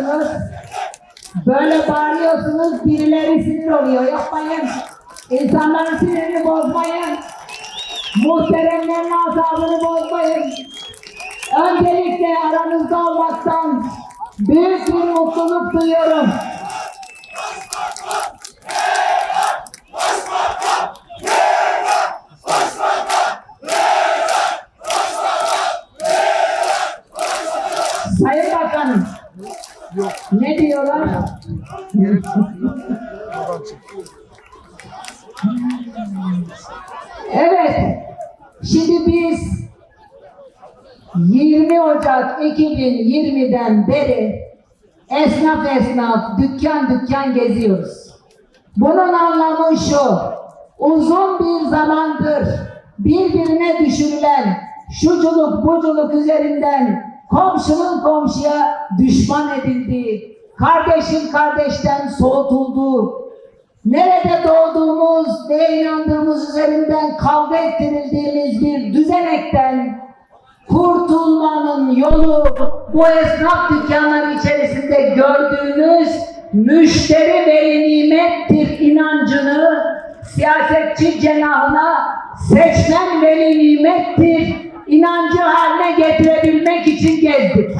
bağırıyorsunuz. Böyle bağırıyorsunuz, birileri sinir oluyor. Yapmayın. İnsanların sinirini bozmayın. Muhteremlerin asabını bozmayın. Öncelikle aranızda olmaktan büyük bir mutluluk duyuyorum. Sayın Bakanım, ne diyorlar? Evet, şimdi biz 20 Ocak 2020'den beri esnaf esnaf, dükkan dükkan geziyoruz. Bunun anlamı şu, uzun bir zamandır birbirine düşürülen şuculuk buculuk üzerinden komşunun komşuya düşman edildiği, kardeşin kardeşten soğutulduğu, nerede doğduğumuz, neye inandığımız üzerinden kavga ettirildiğimiz bir düzenekten kurtulmanın yolu bu esnaf dükkanları içerisinde gördüğünüz müşteri veli nimettir inancını siyasetçi cenahına seçmen veli nimettir inancı haline getirebilmek için gezdik.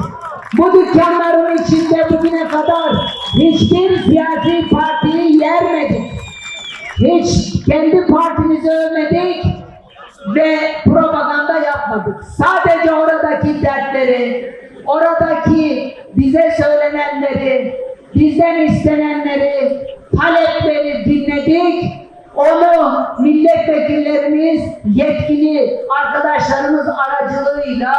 Bu dükkanların içinde bugüne kadar hiçbir siyasi partiyi yermedik. Hiç kendi partimizi övmedik ve propaganda yapmadık. Sadece oradaki dertleri, oradaki bize söylenenleri, bizden istenenleri, talepleri dinledik. Onu milletvekillerimiz, yetkili arkadaşlarımız aracılığıyla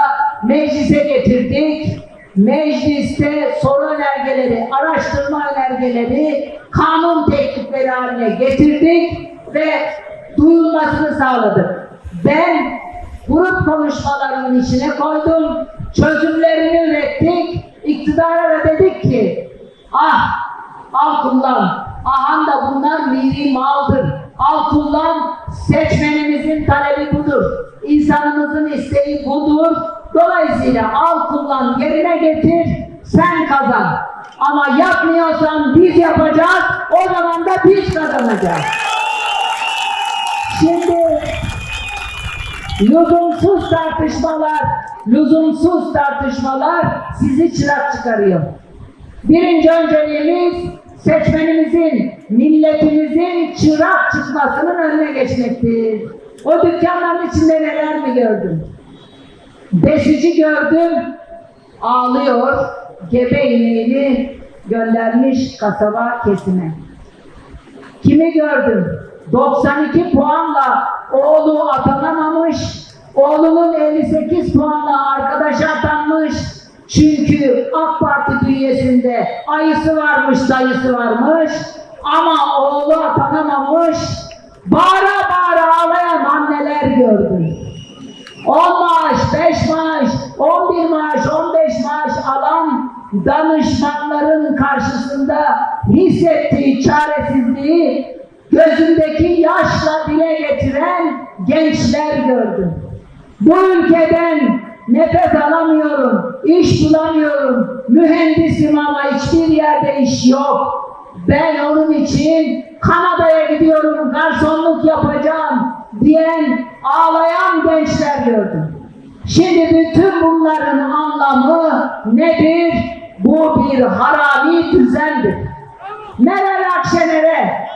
meclise getirdik. Mecliste soru önergeleri, araştırma önergeleri, kanun teklifleri haline getirdik ve duyulmasını sağladık. Ben grup konuşmalarının içine koydum, çözümlerini ürettik, iktidara da dedik ki, ah, al kullan, ahan bunlar milli maldır, al kullan, seçmenimizin talebi budur, insanımızın isteği budur, dolayısıyla al kullan, yerine getir, sen kazan. Ama yapmıyorsan biz yapacağız, o zaman da biz kazanacağız. Şimdi lüzumsuz tartışmalar, lüzumsuz tartışmalar sizi çırak çıkarıyor. Birinci önceliğimiz seçmenimizin, milletimizin çırak çıkmasının önüne geçmektir. O dükkanların içinde neler mi gördüm? Besici gördüm, ağlıyor, gebe ineğini göndermiş kasaba kesime. Kimi gördüm? 92 puanla oğlu atanamamış, oğlunun 58 puanla arkadaşa atanmış. Çünkü AK Parti bünyesinde ayısı varmış, dayısı varmış ama oğlu atanamamış. Bağıra bağıra ağlayan anneler gördüm. 10 maaş, 5 maaş, 11 maaş, 15 maaş alan danışmanların karşısında hissettiği çaresizliği gözündeki yaşla dile getiren gençler gördüm. Bu ülkeden nefes alamıyorum, iş bulamıyorum, mühendisim ama hiçbir yerde iş yok. Ben onun için Kanada'ya gidiyorum, garsonluk yapacağım diyen ağlayan gençler gördüm. Şimdi bütün bunların anlamı nedir? Bu bir harami düzendir. Meral Akşener'e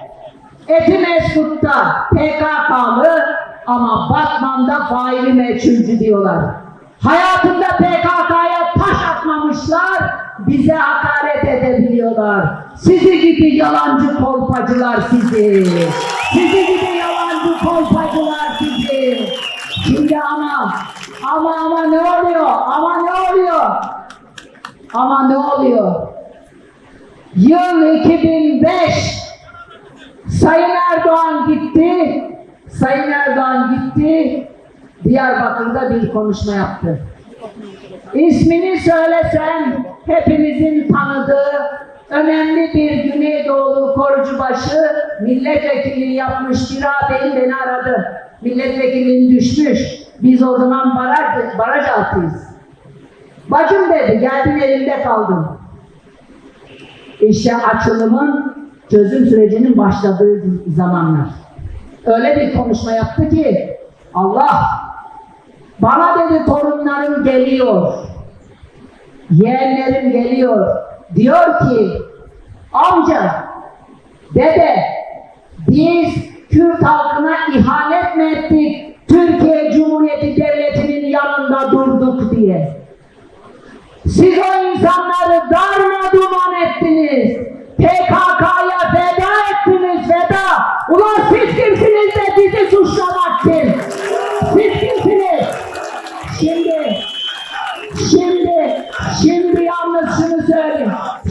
Etimeskut'ta PKK'lı ama Batman'da faili meçhulcü diyorlar. Hayatında PKK'ya taş atmamışlar, bize hakaret edebiliyorlar. Sizi gibi yalancı kolpacılar sizi. Sizi gibi yalancı kolpacılar sizi. Şimdi ama, ama ama ne oluyor? Ama ne oluyor? Ama ne oluyor? Yıl 2005 Sayın Erdoğan gitti. Sayın Erdoğan gitti. Diyarbakır'da bir konuşma yaptı. İsmini söylesem hepimizin tanıdığı önemli bir Güneydoğulu korucubaşı milletvekili yapmış bir ağabeyim beni aradı. Milletvekilinin düşmüş. Biz o zaman baraj, baraj altıyız. Bacım dedi, geldin elimde kaldım. İşte açılımın çözüm sürecinin başladığı zamanlar. Öyle bir konuşma yaptı ki Allah bana dedi torunlarım geliyor. Yeğenlerim geliyor. Diyor ki amca, dede biz Kürt halkına ihanet mi ettik? Türkiye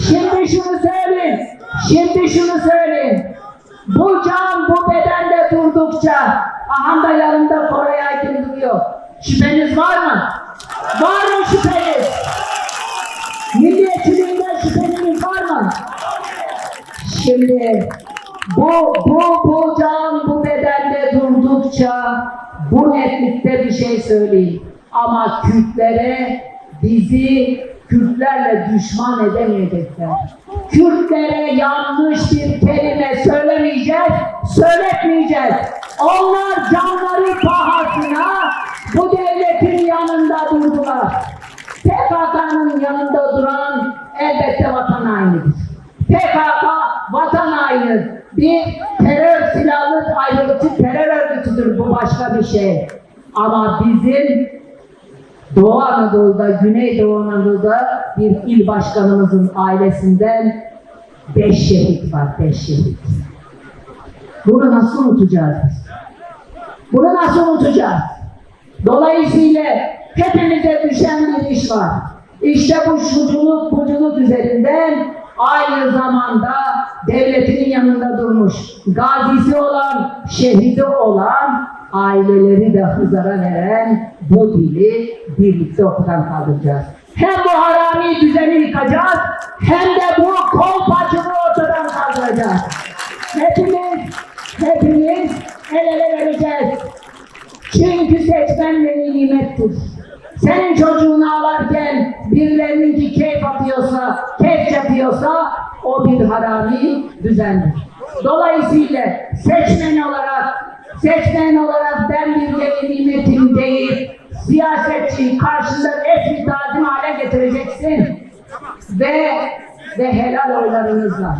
Şimdi şunu söyleyeyim. Şimdi şunu söyleyeyim. Bu can bu bedende durdukça aha da yanımda Kore Aydın duruyor. Şüpheniz var mı? Var mı şüpheniz? Milliyetçiliğinden şüpheniz var mı? Şimdi bu, bu, bu can bu bedende durdukça bu netlikte bir şey söyleyeyim. Ama Kürtlere bizi Kürtlerle düşman edemeyecekler. Kürtlere yanlış bir kelime söylemeyeceğiz, söyletmeyeceğiz. Onlar canları pahasına bu devletin yanında durdular. PKK'nın yanında duran elbette vatan hainidir. PKK vatan haini. Bir terör silahlı ayrılıkçı terör örgütüdür. Bu başka bir şey. Ama bizim Doğu Anadolu'da, Güneydoğu Anadolu'da bir il başkanımızın ailesinden beş şehit var, beş şehit. Bunu nasıl unutacağız biz? Bunu nasıl unutacağız? Dolayısıyla hepimize düşen bir iş var. İşte bu şuculuk buculuk üzerinden aynı zamanda devletinin yanında durmuş, gazisi olan, şehidi olan aileleri de hızara veren bu dili birlikte ortadan kaldıracağız. Hem bu harami düzeni yıkacağız, hem de bu kolpacılığı ortadan kaldıracağız. Hepimiz, hepimiz el ele vereceğiz. Çünkü seçmen veli nimettir. Senin çocuğunu ağlarken birilerininki keyif atıyorsa, keyif yapıyorsa o bir harami düzendir. Dolayısıyla seçmen olarak seçmen olarak ben bir nimetim değil, siyasetçi karşında eski tazim hale getireceksin. Ve ve helal oylarınızla,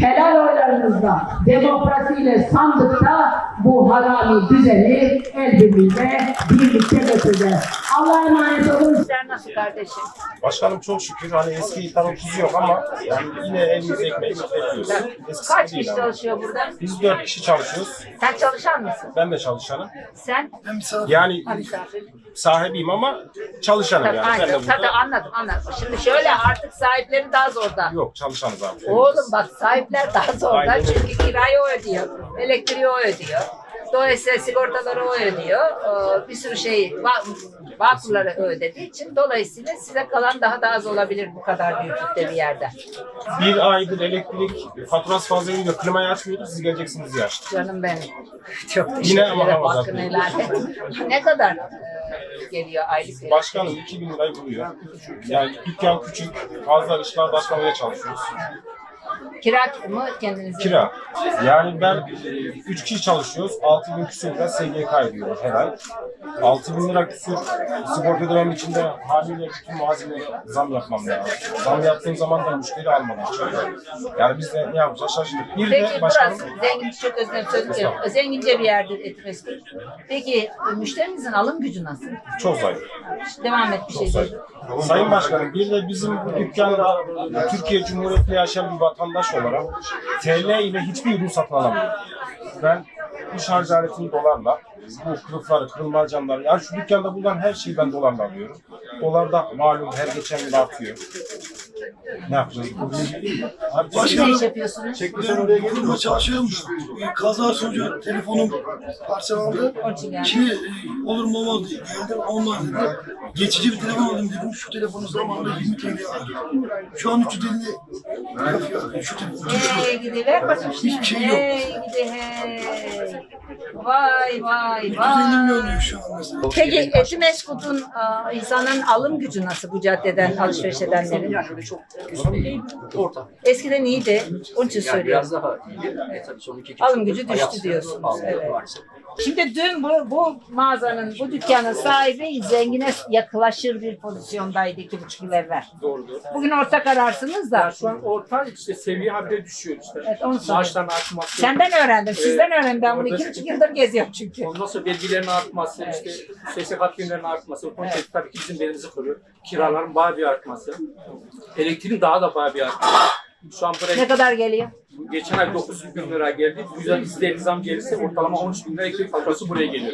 helal oylarınızla, demokrasiyle sandıkta bu harami düzeni el birliğiyle birlikte götüreceğiz. Allah'a emanet olun. İşler nasıl kardeşim? Başkanım çok şükür hani eski tabii tuzu yok ama yani yine ekmek bekliyoruz. Eskisi Kaç değil kişi ama. çalışıyor burada? Biz dört kişi çalışıyoruz. Sen çalışan mısın? Ben de çalışanım. Sen? Yani Ha, misafir. sahibiyim ama çalışanım Tabii, yani. Ben de. Tabii burada. anladım anladım. Şimdi şöyle artık sahipleri daha zorda. Yok çalışanız abi. Oğlum bak sahipler daha zorda Aynen öyle. çünkü kirayı o ödüyor, elektriği o ödüyor. Dolayısıyla sigortaları o ödüyor. Ee, Bir sürü şey, va- vakurları ödediği için dolayısıyla size kalan daha da az olabilir bu kadar büyüklükte bir yerde. Bir aydır elektrik faturası fazla geliyor. Klimayı açmıyoruz. Siz geleceksiniz açtık. Canım benim. Çok Yine teşekkür ama ederim. hava Hakkını zaten. helal et. Ne kadar e, geliyor aylık? Başkanım 2000 lirayı buluyor. Yani dükkan küçük. Fazla ışıklarda açmamaya çalışıyoruz. Kira mı kendinize? Kira. Yani ben 3 kişi çalışıyoruz. 6 bin küsur lira SGK ödüyoruz her ay. 6 bin lira küsur sigorta ödemem için de haliyle bütün malzemelere zam yapmam lazım. Zam yaptığım zaman da müşteri almadan çıkıyor. Yani biz de ne yapacağız şaşırdık. Bir Peki de başkanım burası zengin çok özür dilerim. Zengince bir yerdir Etimesgül. Peki müşterinizin alım gücü nasıl? çok zayıf. Devam et bir şey Zayıf. Sayın Başkanım bir de bizim bu dükkanda Türkiye Cumhuriyeti'nde yaşayan bir vatandaş olarak TL ile hiçbir ürün satın alamıyor. Ben bu şarj aletini dolarla, bu kılıfları, kırılmaz camları, yani şu dükkanda bulunan her şeyi ben dolarla alıyorum. Dolar da malum her geçen yıl artıyor. Ne yapacağız? Siz ne iş yapıyorsunuz? Ben kuruma çalışıyorum. Bir kaza sonucu telefonum parçalandı. Şimdi e, olur mu olmaz diye geldim. Olmaz dedi. Geçici bir telefon alayım dedim. Şu telefonu zamanında 20 TL aldım. Şu an 350 yapıyor. Şu telefon. Hey gidi ver bakayım şimdi. Hiçbir şey yok. Hey gidi hey. Vay vay Vay 350 vay. diyor şu an mesela. Peki Etimeskut'un e, insanın alım gücü nasıl bu caddeden alışveriş edenlerin? Yani öyle çok üst değil, orta. Eskiden iyiydi. Onun için Yani söylüyorum. biraz daha iyi. E, tabii son iki, iki Alım gücü düştü diyorsunuz, evet. maalesef. Şimdi dün bu, bu mağazanın, bu dükkanın sahibi zengine yaklaşır bir pozisyondaydı iki buçuk yıl evvel. Doğrudur. Bugün orta kararsınız da. Şu an orta işte seviye habire düşüyor işte. Evet, onu soruyorum. Maaşların artması. Senden öğrendim, sizden Evet. öğrendim. Ben bunu iki buçuk yıldır geziyorum çünkü. Ondan sonra vergilerin artması, işte SSK primlerinin artması, bu konuda tabii ki bizim belimizi kırıyor. Kiraların bayağı bir artması. Elektriğin daha da bayağı bir artması. Şu an Ne buraya kadar geliyor? Geçen ay 9 bin lira geldi. Güzel isteği zam gelirse ortalama 13 bin lira elektrik faturası buraya geliyor.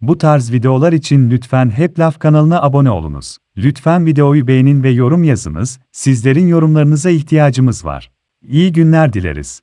Bu tarz videolar için lütfen Hep Laf kanalına abone olunuz. Lütfen videoyu beğenin ve yorum yazınız, sizlerin yorumlarınıza ihtiyacımız var. İyi günler dileriz.